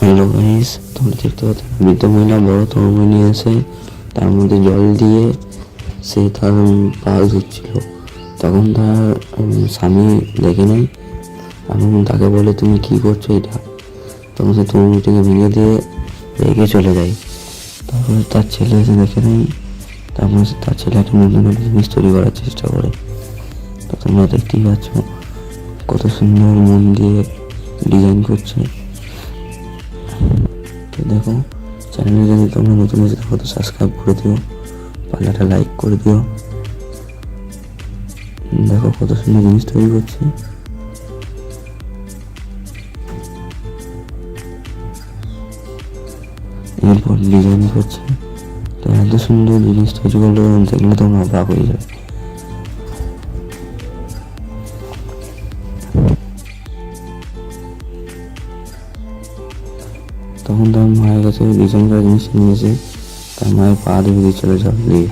Hello guys তোমরা দেখতে পাচ্ছ, বৃদ্ধ মহিলা, বড় তরমুজ নিয়ে এসে তার মধ্যে জল দিয়ে সে তার পা ধুচ্ছিল তখন তার স্বামী দেখে এবং তাকে বলে, তুমি কি করছ এটা? তখন সে ভেঙে দিয়ে চলে যায়। তারপরে তার ছেলে এসে দেখে নেয়, তারপরে তার ছেলে একটা নতুন জিনিস তৈরি করার চেষ্টা করে। তো তোমরা দেখতেই পাচ্ছ, কত সুন্দর মন দিয়ে ডিজাইন করছে। তো দেখো। চ্যানেলে যদি তোমরা নতুন এসে থাকো তো সাবস্ক্রাইব করে দিও। পাল্লাটা লাইক করে দিও। দেখো কত সুন্দর জিনিস তৈরি করছে। এরপর ডিজাইন করছে। তো এত সুন্দর জিনিস তৈরি করলে দেখলে তোমরা অবাক হয়ে যাবে। তখন তার মায়ের কাছে ভীষণ জিনিস নিয়েছে তার মায়ের পা ধুয়ে দিয়েছিল জল দিয়ে